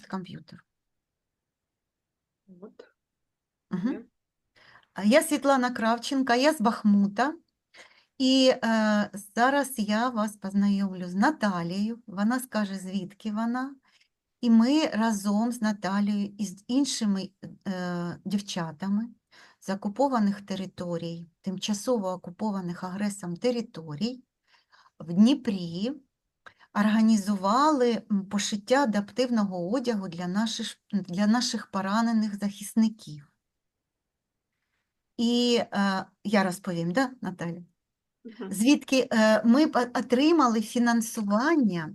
з комп'ютеру. От. Мгм. Є. Я Світлана Кравченка, я з Бахмута. І е, зараз я вас познайомлю з Наталією. Вона скаже, звідки вона. І ми разом з Наталією і з іншими е, дівчатами з окупованих територій, тимчасово окупованих агресором територій в Дніпрі організували пошиття адаптивного одягу для наших, для наших поранених захисників. І е, я розповім, да, Наталя? Мгм. звідки е, ми отримали фінансування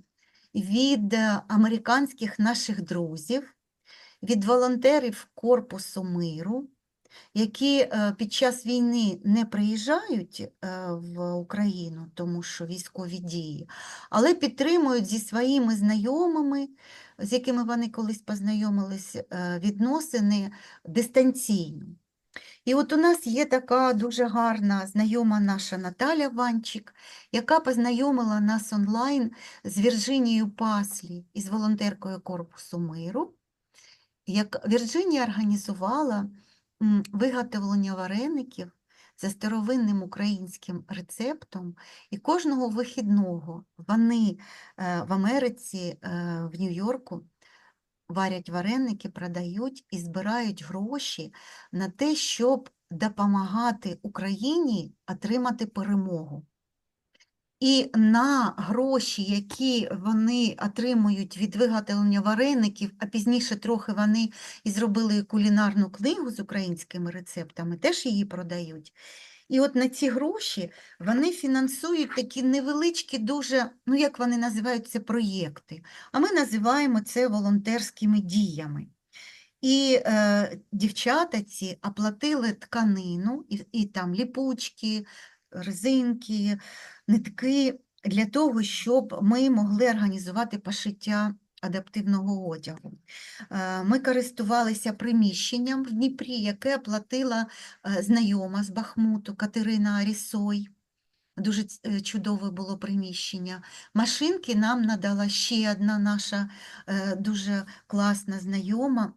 від е, американських наших друзів, від волонтерів Корпусу миру, які е, під час війни не приїжджають е, в Україну, тому що військові дії, але підтримують зі своїми знайомими, з якими вони колись познайомились, е, відносини дистанційно. І от у нас є така дуже гарна знайома наша Наталя Ванчик, яка познайомила нас онлайн з Вірджинією Паслі із волонтеркою Корпусу миру. Як Вірджинія організувала виготовлення вареників за старовинним українським рецептом, і кожного вихідного вони е, в Америці, е, в Нью-Йорку варять вареники, продають і збирають гроші на те, щоб допомагати Україні отримати перемогу. І на гроші, які вони отримують від виготовлення вареників, а пізніше трохи вони і зробили кулінарну книгу з українськими рецептами, теж її продають. І от на ці гроші вони фінансують такі невеличкі, дуже, ну як вони називають це, проєкти. А ми називаємо це волонтерськими діями. І е, дівчата ці оплатили тканину, і, і там ліпучки, резинки, нитки для того, щоб ми могли організувати пошиття адаптивного одягу. Е, Ми користувалися приміщенням в Дніпрі, яке оплатила е, знайома з Бахмуту Катерина Арісой. Дуже е, чудове було приміщення. Машинки нам надала ще одна наша дуже класна знайома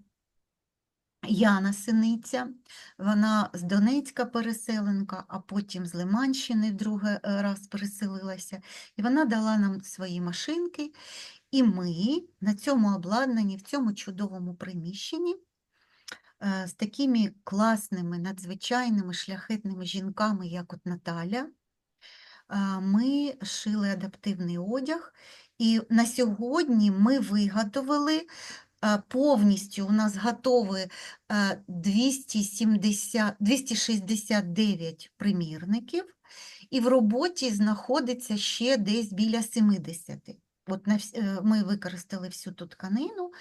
Яна Синиця. Вона з Донецька переселенка, а потім з Лиманщини другий е, раз переселилася. І вона дала нам свої машинки, і ми на цьому обладнанні, в цьому чудовому приміщенні е, з такими класними, надзвичайними шляхетними жінками, як от Наталя, е, ми шили адаптивний одяг. І на сьогодні ми виготовили повністю у нас готові е, 270, 269 примірників, і в роботі знаходиться ще десь біля 70. От е, ми використали всю ту тканину,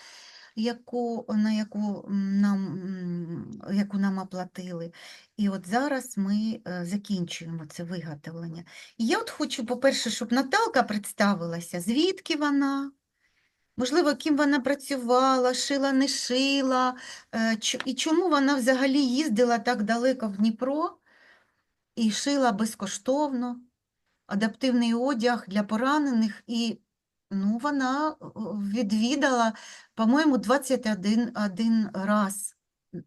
яку, на яку нам, яку нам оплатили. І от зараз ми е, закінчуємо це виготовлення. І я от хочу, по-перше, щоб Наталка представилася, звідки вона, можливо, ким вона працювала, шила, не шила, е, і чому вона взагалі їздила так далеко в Дніпро і шила безкоштовно адаптивний одяг для поранених. І ну, вона е, відвідала, по-моєму, 21 один раз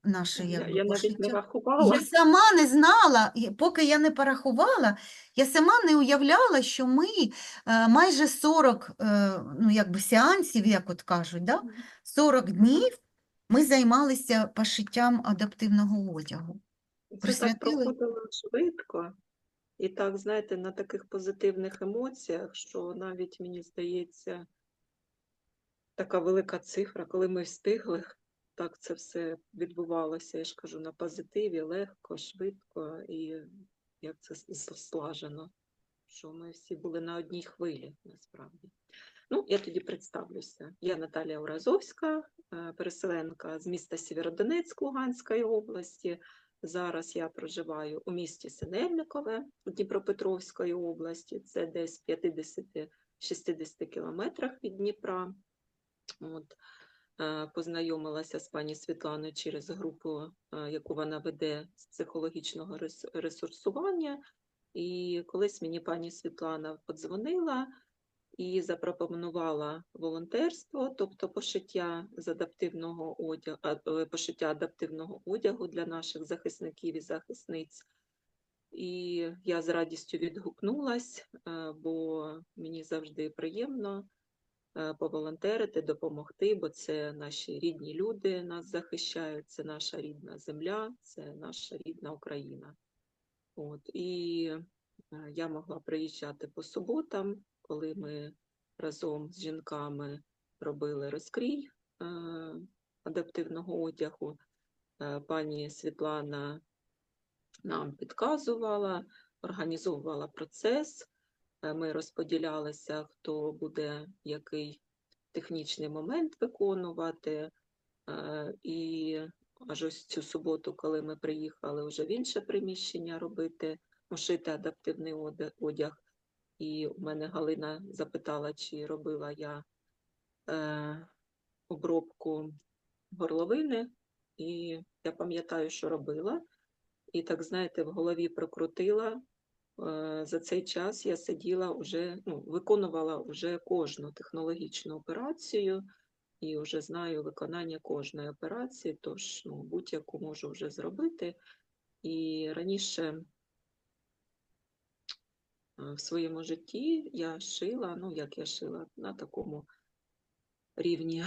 наше Я, якби, я навіть не рахувала. Я сама не знала, поки я не порахувала, я сама не уявляла, що ми е, майже 40 е, ну, якби сеансів, як от кажуть, да? 40 днів ми займалися пошиттям адаптивного одягу. Це так проходило швидко. І так, знаєте, на таких позитивних емоціях, що навіть мені здається, така велика цифра, коли ми встигли, так це все відбувалося, я ж кажу, на позитиві, легко, швидко і як це слажено, що ми всі були на одній хвилі насправді. Ну, я тоді представлюся. Я Наталія Уразовська, е, переселенка з міста Сєвєродонецьк Луганської області. Зараз я проживаю у місті Синельникове Дніпропетровської області. Це десь 50-60 кілометрах від Дніпра. От. Е, Познайомилася з пані Світланою через групу, е, яку вона веде з психологічного рес- ресурсування. І колись мені пані Світлана подзвонила і запропонувала волонтерство, тобто пошиття з адаптивного одягу, пошиття адаптивного одягу для наших захисників і захисниць. І я з радістю відгукнулась, е, бо мені завжди приємно е, поволонтерити, допомогти, бо це наші рідні люди нас захищають, це наша рідна земля, це наша рідна Україна. От, і е, я могла приїжджати по суботам, коли ми разом з жінками робили розкрій е, адаптивного одягу. Е, Пані Світлана нам підказувала, організовувала процес. Е, Ми розподілялися, хто буде який технічний момент виконувати. Е, І аж ось цю суботу, коли ми приїхали вже в інше приміщення робити, шити адаптивний одяг. І у мене Галина запитала, чи робила я е, обробку горловини. І я пам'ятаю, що робила. І так, знаєте, в голові прокрутила. Е, За цей час я сиділа вже, ну, виконувала вже кожну технологічну операцію і вже знаю виконання кожної операції, тож ну, будь-яку можу вже зробити. І раніше е, в своєму житті я шила, ну як я шила, на такому рівні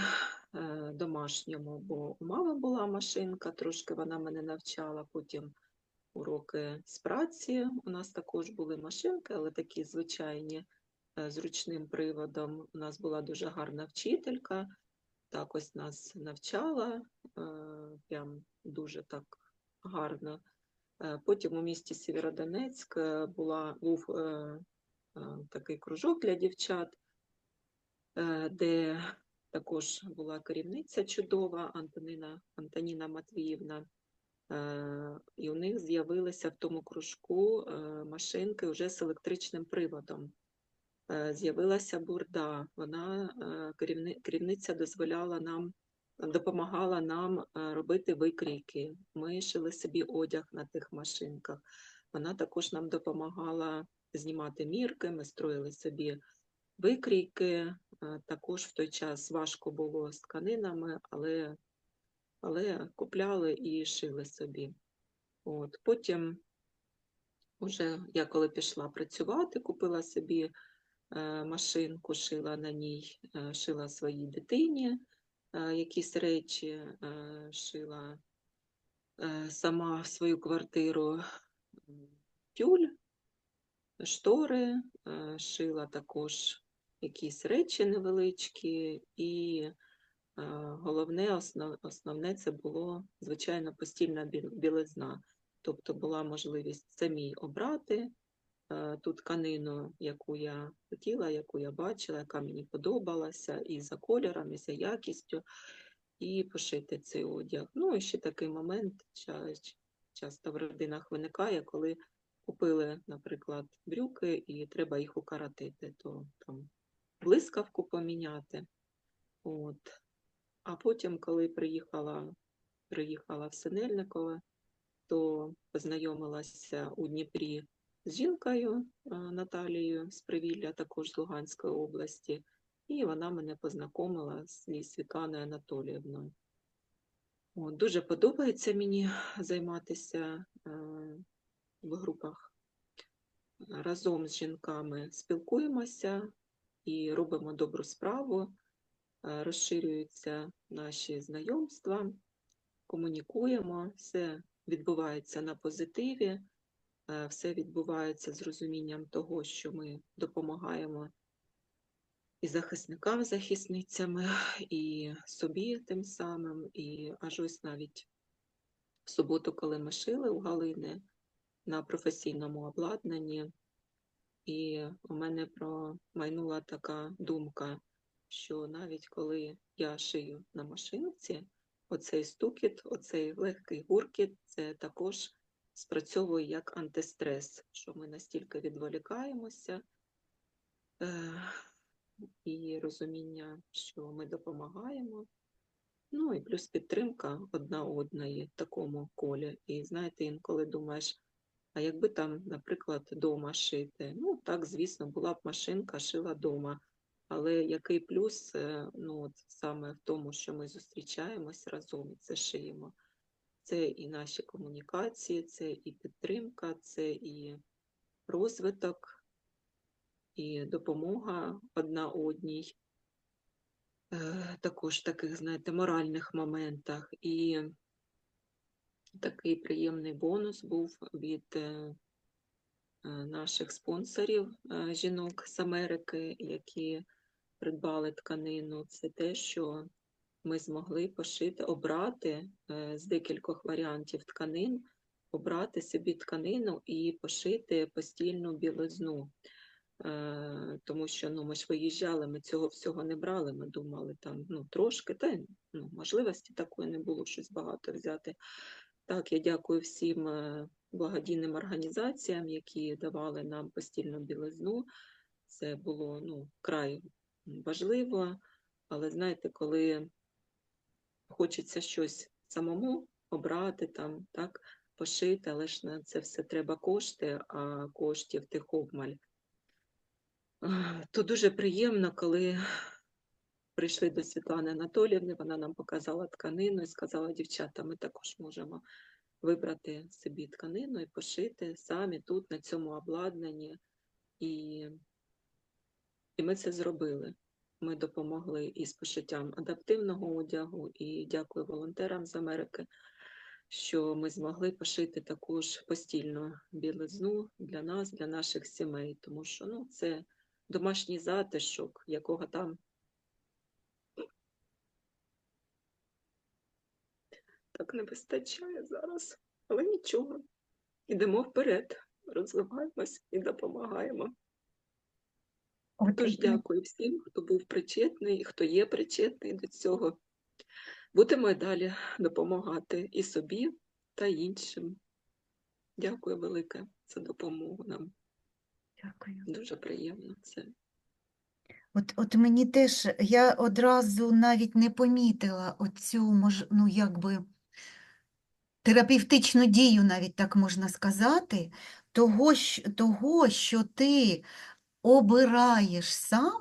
е, домашньому, бо у мами була машинка, трошки вона мене навчала, потім уроки з праці. У нас також були машинки, але такі звичайні е, з ручним приводом. У нас була дуже гарна вчителька, так ось нас навчала, е, прям дуже так гарно. Е, Потім у місті Сєвєродонецьк була, був такий кружок для дівчат, де також була керівниця чудова Антоніна, Антоніна Матвіївна. Е, І у них з'явилися в тому кружку е, машинки вже з електричним приводом. Е, З'явилася бурда. Вона керівниця дозволяла нам, допомагала нам робити викрійки. Ми шили собі одяг на тих машинках. Вона також нам допомагала знімати мірки, ми строїли собі викрійки. Також в той час важко було з тканинами, але, але купляли і шили собі. От. Потім, уже я коли пішла працювати, купила собі е, машинку, шила на ній, е, шила своїй дитині е, якісь речі, шила сама в свою квартиру тюль, штори, шила також якісь речі невеличкі, і головне, основ, основне це було, звичайно, постільна білизна. Тобто була можливість самій обрати е, ту тканину, яку я хотіла, яку я бачила, яка мені подобалася, і за кольором, і за якістю, і пошити цей одяг. Ну і ще такий момент часто в родинах виникає, коли купили, наприклад, брюки, і треба їх укоротити, то там блискавку поміняти. От. А потім, коли приїхала, приїхала в Синельникове, то познайомилася у Дніпрі з жінкою е, Наталією з Привілля, також з Луганської області, і вона мене познайомила з Світланою Анатоліївною. От, дуже подобається мені займатися е, в групах. Разом з жінками спілкуємося і робимо добру справу, розширюються наші знайомства, комунікуємо, все відбувається на позитиві, е, все відбувається з розумінням того, що ми допомагаємо і захисникам, захисницями, і собі тим самим. І аж ось навіть в суботу, коли ми шили у Галини на професійному обладнанні, і у мене промайнула така думка, що навіть коли я шию на машинці, оцей стукіт, оцей легкий гуркіт, це також спрацьовує як антистрес, що ми настільки відволікаємося, е, і розуміння, що ми допомагаємо. Ну і плюс підтримка одна одної в такому колі. І знаєте, інколи думаєш, а якби там, наприклад, дома шити. Ну, так, звісно, була б машинка, шила дома. Але який плюс, е, ну, от саме в тому, що ми зустрічаємось разом і це шиємо. Це і наші комунікації, це і підтримка, це і розвиток, і допомога одна одній. Е, Також таких, знаєте, моральних моментах. І такий приємний бонус був від е, наших спонсорів жінок з Америки, які придбали тканину. Це те, що ми змогли пошити, обрати е, з декількох варіантів тканин, обрати собі тканину і пошити постільну білизну. Е, Тому що ну, ми ж виїжджали, ми цього всього не брали. Ми думали там ну, трошки, та ну, можливості такої не було щось багато взяти. Так, я дякую всім е, благодійним організаціям, які давали нам постільну білизну. Це було ну, край важливо, але знаєте, коли хочеться щось самому обрати, там, так, пошити, але ж на це все треба кошти, а коштів тих обмаль. То дуже приємно, коли прийшли до Світлани Анатоліївни, вона нам показала тканину і сказала, дівчата, ми також можемо вибрати собі тканину і пошити самі тут, на цьому обладнанні. І, і ми це зробили. Ми допомогли із пошиттям адаптивного одягу, і дякую волонтерам з Америки, що ми змогли пошити також постільну білизну для нас, для наших сімей, тому що ну, це домашній затишок, якого там так не вистачає зараз. Але нічого. Ідемо вперед, розвиваємось і допомагаємо. Тож дякую всім, хто був причетний, і хто є причетний до цього. Будемо й далі допомагати і собі та іншим. Дякую велике за допомогу нам. Дякую. Дуже приємно це. От, от мені теж, я одразу навіть не помітила оцю, мож, ну, якби, терапевтичну дію, навіть так можна сказати, того, того, що ти обираєш сам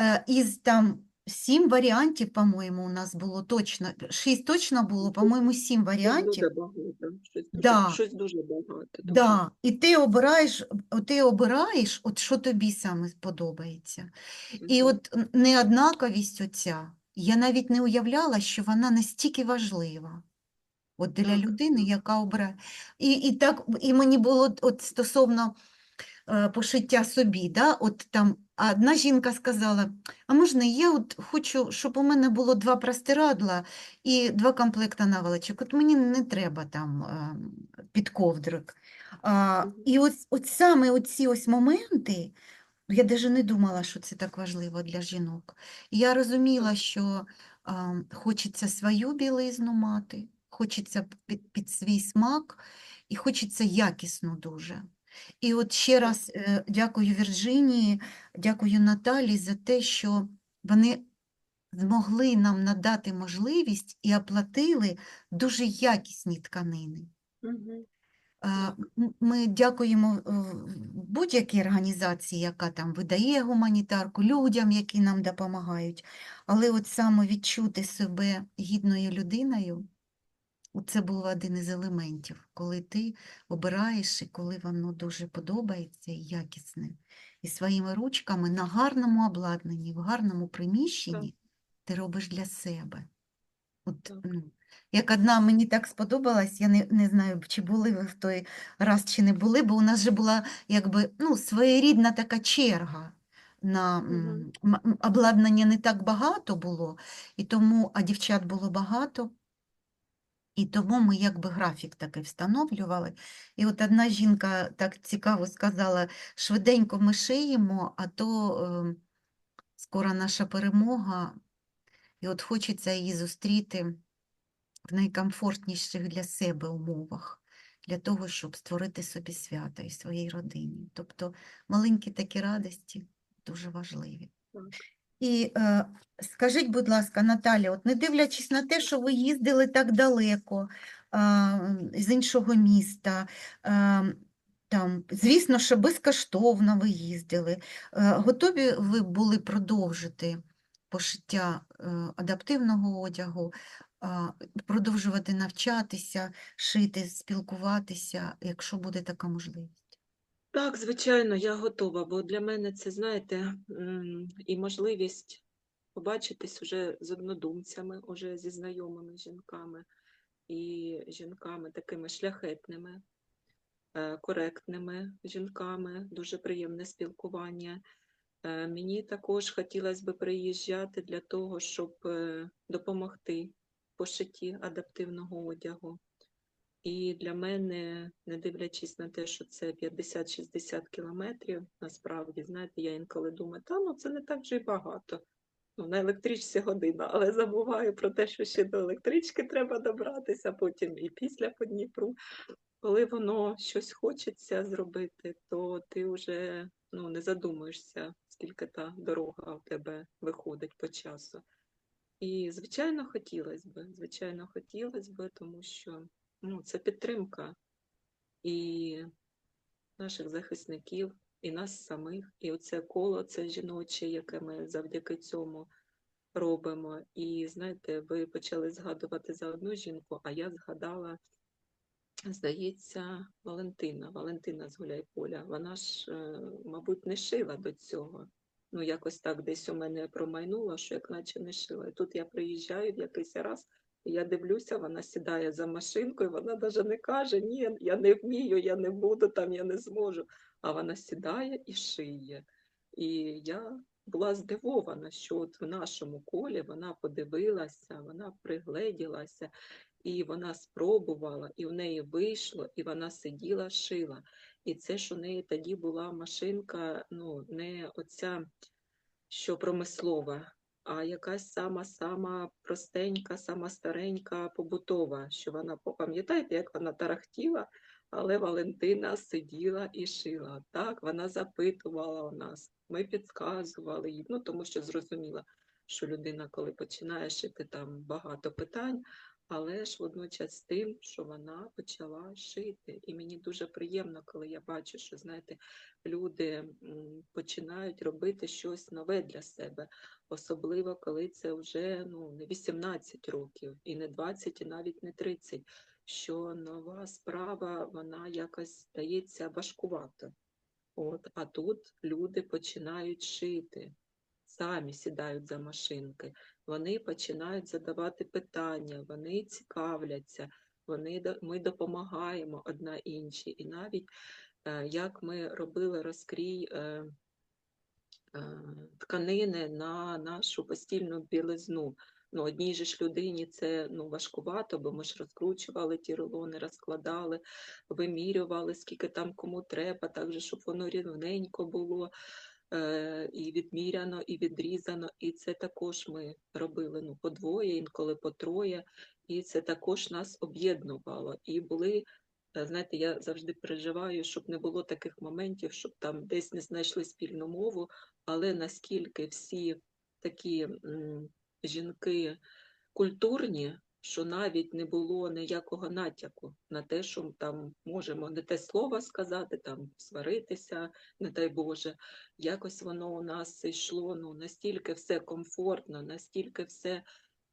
е, із там сім варіантів, по-моєму, у нас було точно, шість точно було, по-моєму, сім варіантів. дуже багато. Щось Да. щось дуже багато. Да, і ти обираєш, ти обираєш, от що тобі саме подобається. І от неоднаковість оця, я навіть не уявляла, що вона настільки важлива. От для Так, людини, яка обирає. І, і так, і мені було от стосовно пошиття собі, да, от там одна жінка сказала, а можна я от хочу, щоб у мене було два простирадла і два комплекта наволочок. От мені не треба там підковдрик. А, і ось, от саме оці ось моменти, я навіть не думала, що це так важливо для жінок. Я розуміла, що а, хочеться свою білизну мати, хочеться під, під свій смак і хочеться якісно дуже. І от ще раз е, дякую Вірджинії, дякую Наталі за те, що вони змогли нам надати можливість і оплатили дуже якісні тканини. Ми дякуємо е, будь-якій організації, яка там видає гуманітарку, людям, які нам допомагають. Але от саме відчути себе гідною людиною, це був один із елементів, коли ти обираєш і коли воно дуже подобається і якісне. І своїми ручками на гарному обладнанні, в гарному приміщенні ти робиш для себе. От, ну, як одна мені так сподобалась, я не, не знаю, чи були ви в той раз, чи не були, бо у нас же була якби ну, своєрідна така черга. На м, обладнання не так багато було, і тому, а дівчат було багато, і тому ми якби графік такий встановлювали. І от одна жінка так цікаво сказала, швиденько ми шиємо, а то е, скоро наша перемога, і от хочеться її зустріти в найкомфортніших для себе умовах, для того, щоб створити собі свято і своїй родині. Тобто маленькі такі радості дуже важливі. І е, скажіть, будь ласка, Наталя, от не дивлячись на те, що ви їздили так далеко, з іншого міста, Там, звісно, що безкоштовно ви їздили. Е, Готові ви були продовжити пошиття е, адаптивного одягу, продовжувати навчатися, шити, спілкуватися, якщо буде така можливість? Так, звичайно, я готова, бо для мене це, знаєте, і можливість побачитись уже з однодумцями, уже зі знайомими жінками і жінками такими шляхетними, е, коректними жінками, дуже приємне спілкування. Е, Мені також хотілося б приїжджати для того, щоб е, допомогти пошитті адаптивного одягу. І для мене, не дивлячись на те, що це 50-60 кілометрів, насправді, знаєте, я інколи думаю, та ну це не так вже й багато. Ну, на електричці година, але забуваю про те, що ще до електрички треба добратися, потім і після по Дніпру. Коли воно щось хочеться зробити, то ти вже ну, не задумуєшся, скільки та дорога у тебе виходить по часу. І, звичайно, хотілося б, звичайно, хотілося б, тому що ну, це підтримка і наших захисників, і нас самих, і оце коло, це жіноче, яке ми завдяки цьому робимо. І знаєте, ви почали згадувати за одну жінку, а я згадала, здається, Валентина, Валентина з Гуляйполя. Вона ж, е, мабуть, не шила до цього. Ну, якось так десь у мене промайнуло, що як наче не шила. І тут я приїжджаю в якийсь раз, я дивлюся, вона сідає за машинкою, вона навіть не каже, ні, я не вмію, я не буду там, я не зможу. А вона сідає і шиє. І я була здивована, що от в нашому колі вона подивилася, вона пригледілася, і вона спробувала, і в неї вийшло, і вона сиділа, шила. І це ж у неї тоді була машинка, ну, не оця, що промислова, а якась сама-сама простенька, сама старенька побутова, що вона, пам'ятаєте, як вона тарахтіла, але Валентина сиділа і шила. Так, вона запитувала у нас, ми підказували їй, ну тому що зрозуміла, що людина, коли починає шити, там багато питань, але ж водночас тим, що вона почала шити. І мені дуже приємно, коли я бачу, що знаєте, люди починають робити щось нове для себе, особливо коли це вже ну, не 18 років, і не 20, і навіть не 30, що нова справа вона якось здається важкувато. От, а тут люди починають шити, самі сідають за машинки, вони починають задавати питання, вони цікавляться, вони, ми допомагаємо одна іншій. І навіть е, як ми робили розкрій е, е, тканини на нашу постільну білизну. Ну, одній же ж людині це ну, важкувато, бо ми ж розкручували ті рулони, розкладали, вимірювали, скільки там кому треба, так же, щоб воно рівненько було і відміряно, і відрізано. І це також ми робили ну, по двоє, інколи по троє, і це також нас об'єднувало. І були, е, знаєте, я завжди переживаю, щоб не було таких моментів, щоб там десь не знайшли спільну мову, але наскільки всі такі жінки культурні, що навіть не було ніякого натяку на те, що там можемо не те слово сказати, там сваритися, не дай Боже. Якось воно у нас йшло ну, настільки все комфортно, настільки все,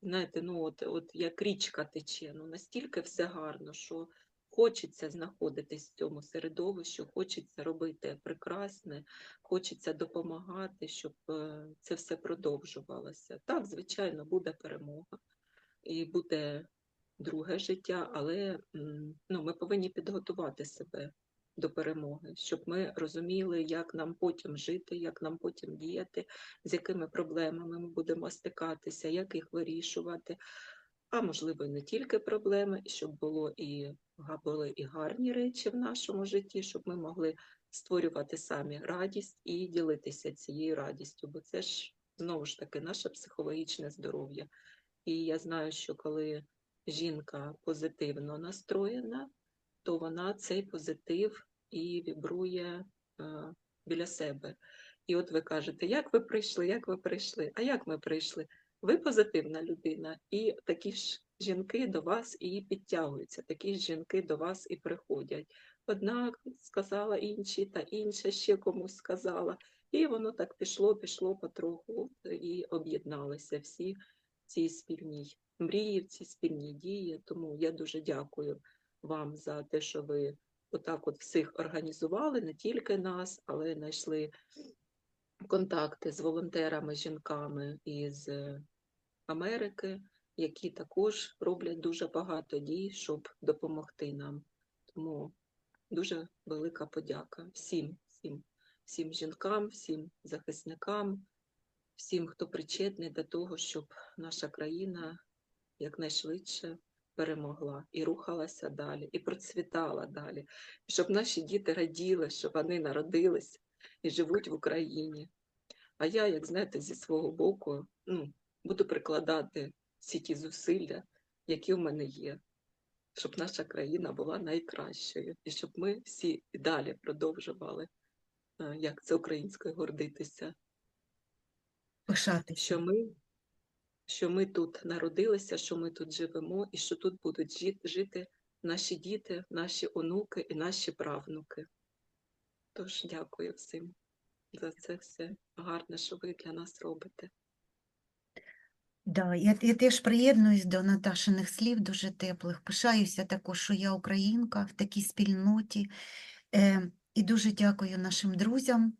знаєте, ну от, от як річка тече, ну настільки все гарно, що хочеться знаходитись в цьому середовищі, хочеться робити прекрасне, хочеться допомагати, щоб е, це все продовжувалося. Так, звичайно, буде перемога і буде друге життя, але ну, ми повинні підготувати себе до перемоги, щоб ми розуміли, як нам потім жити, як нам потім діяти, з якими проблемами ми будемо стикатися, як їх вирішувати. А можливо, не тільки проблеми, щоб було і були і гарні речі в нашому житті, щоб ми могли створювати самі радість і ділитися цією радістю, бо це ж знову ж таки наше психологічне здоров'я. І я знаю, що коли жінка позитивно настроєна, то вона цей позитив і вібрує е, біля себе. І от ви кажете, як ви прийшли, як ви прийшли? А як ми прийшли? Ви позитивна людина, і такі ж жінки до вас і підтягуються, такі ж жінки до вас і приходять. одна сказала іншій, та інша ще комусь сказала. І воно так пішло, пішло потроху і об'єдналися всі цій спільній мрії, в цій спільній дії. Тому я дуже дякую вам за те, що ви отак от всіх організували, не тільки нас, але знайшли контакти з волонтерами, жінками із е, Америки, які також роблять дуже багато дій, щоб допомогти нам. Тому дуже велика подяка всім, всім, всім жінкам, всім захисникам, всім, хто причетний до того, щоб наша країна якнайшвидше перемогла і рухалася далі, і процвітала далі, щоб наші діти раділи, що вони народились і живуть в Україні. А я, як знаєте, зі свого боку ну, буду прикладати всі ті зусилля, які в мене є, щоб наша країна була найкращою, і щоб ми всі і далі продовжували, е, як це українською, гордитися, Пишатися. що ми, що ми тут народилися, що ми тут живемо, і що тут будуть жити наші діти, наші онуки і наші правнуки. Тож дякую всім за це все гарне, що ви для нас робите. Да, я, я теж приєднуюсь до Наташиних слів, дуже теплих. Пишаюся також, що я українка в такій спільноті. Е, і дуже дякую нашим друзям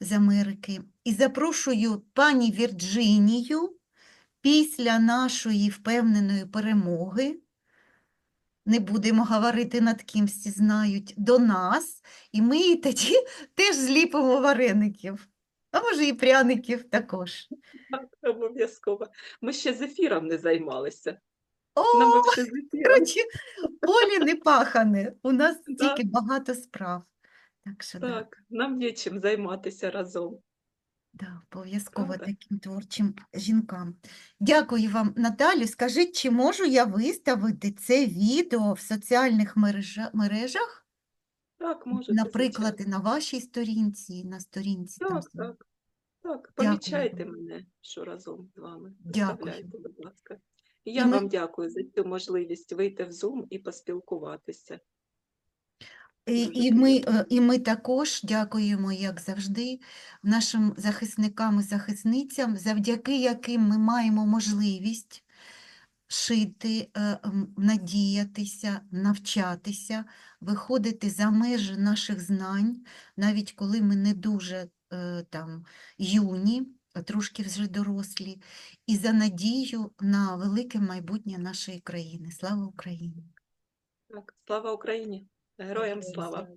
з Америки. І запрошую пані Вірджинію після нашої впевненої перемоги. Не будемо говорити над ким всі знають, до нас, і ми їй тоді теж зліпимо вареників, а може і пряників також. Обов'язково. Ми ще з ефіром не займалися. О, коротше, полі не пахане, у нас тільки багато справ. Так що да, нам є чим займатися разом. да, обов'язково таким творчим жінкам. Дякую вам, Наталю. Скажіть, чи можу я виставити це відео в соціальних мережах, Так, можете, наприклад, і звичайно. на вашій сторінці, на сторінці там. Так, так, так. Дякую Помічайте мене, що разом з вами. Дякую. Будь ласка. І я ми- вам дякую за цю можливість вийти в Zoom і поспілкуватися. І, і, ми, е, і ми також дякуємо, як завжди, нашим захисникам і захисницям, завдяки яким ми маємо можливість шити, е, надіятися, навчатися, виходити за межі наших знань, навіть коли ми не дуже е, там, юні, трошки вже дорослі, і за надію на велике майбутнє нашої країни. Слава Україні! Так, слава Україні! Героям слава!